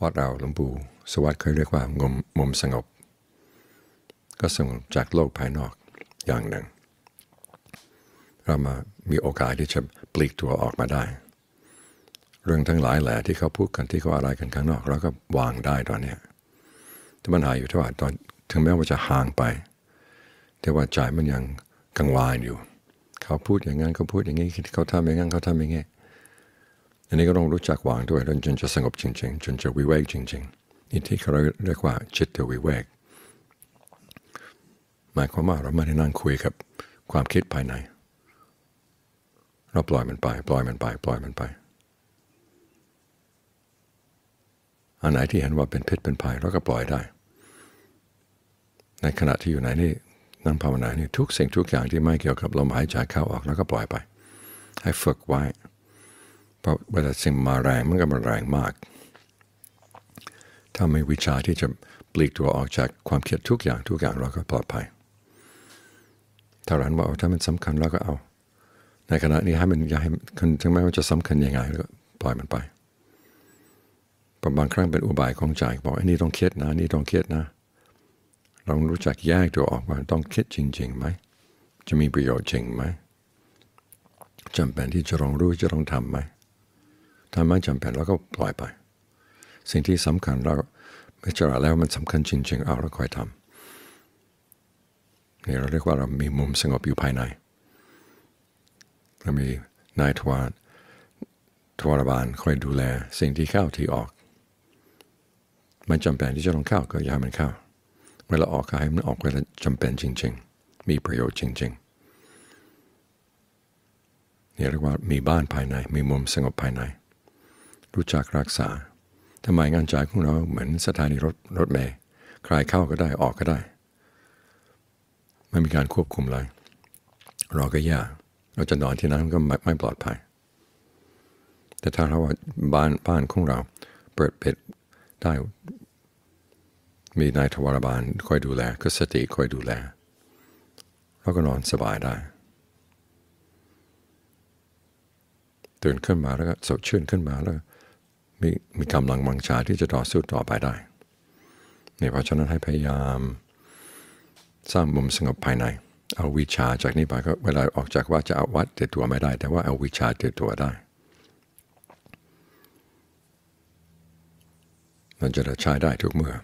วัดเราหลวงปู่สวัสดิ์เคยเรียกว่างมมุมสงบ ก็สงบจากโลกภายนอกอย่างหนึ่ง เรามามีโอกาสที่จะปลีกตัวออกมาได้ เรื่องทั้งหลายแหละที่เขาพูดกันที่เขาอะไรกันข้างนอกเราก็วางได้ตอนนี้แต่ปัญหาอยู่ที่ว่าตอนถึงแม้ว่าจะห่างไป แต่ว่าใจมันยังกังวานอยู่ เขาพูดอย่างนั้นเขาพูดอย่างนี้เขาทำอย่างนั้นเขาทำอย่างนี้ อันนี้ก็ต้องรู้จักวางด้วยจนจะสงบจริง ๆ จนจะวิเวกจริง ๆ นี่ที่เขาเรียกว่าจิตวิเวก หมายความว่าเราไม่ได้นั่งคุยกับความคิดภายใน เราปล่อยมันไป ปล่อยมันไป ปล่อยมันไป อันไหนที่เห็นว่าเป็นพิษเป็นภัยเราก็ปล่อยได้ ในขณะที่อยู่ไหนนี่นั่งภาวนานี่ทุกสิ่งทุกอย่างที่ไม่เกี่ยวกับลมหายใจเข้าออกแล้วก็ปล่อยไป ให้ฝึกไว้ เพราะเวลาสิ่งมาแรงมันก็มาแรงมาก ถ้าไม่วิชาที่จะปลีกตัวออกจากความเครียดทุกอย่างทุกอย่างเราก็ปลอดภัย ถ้ารันว่าถ้ามันสำคัญเราก็เอา ในขณะนี้ให้มันอย่าให้ถึงแม้ว่าจะสำคัญยังไงก็ปล่อยมันไปบางครั้งเป็นอุบายของใจบอกไอ้นี่ต้องเครียดนะนี่ต้องเครียดนะเรารู้จักแยกตัวออกว่าต้องคิดจริงๆไหมจะมีประโยชน์จริงไหมจำเป็นที่จะลองรู้จะลองทำไหม ถ้าไม่จำเป็นเราก็ปล่อยไป สิ่งที่สำคัญเราไม่เจอแล้วมันสำคัญจริงๆเอาเราค่อยทำนี่เราเรียกว่าเรามีมุมสงบอยู่ภายในเรามีนายทวารทวารบาลคอยดูแลสิ่งที่เข้าที่ออก มันจำเป็นที่จะต้องเข้าก็อย่ามันเข้า เวลาออกก็ให้มันออกเวลาจำเป็นจริง ๆ มีประโยชน์จริง ๆนี่เรียกว่ามีบ้านภายใน มีมุมสงบภายใน รู้จักรักษาทำไมงานใจของเราเหมือนสถานีรถรถเมล์ใครเข้าก็ได้ออกก็ได้ ไม่มีการควบคุมเลยเราก็ยากเราจะนอนที่นั้นก็ไม่ไม่ปลอดภัย แต่ถ้าเราว่าบ้านบ้านของเราเปิดปิดได้มีนายทวารบาลคอยดูแลก็สติคอยดูแลเราก็นอนสบายได้ตื่นขึ้นมาแล้วก็สดชื่นขึ้นมาแล้ว มีมีกำลังวังชาที่จะต่อสู้ต่อไปได้นี่เพราะฉะนั้นให้พยายามสร้างมุมสงบภายใน เอาวิชาจากนี้ไปก็เวลาออกจากว่าจะเอาวัดติดตัวไม่ได้ แต่ว่าเอาวิชาติดตัวได้มันจะใช้ได้ทุกเมื่อ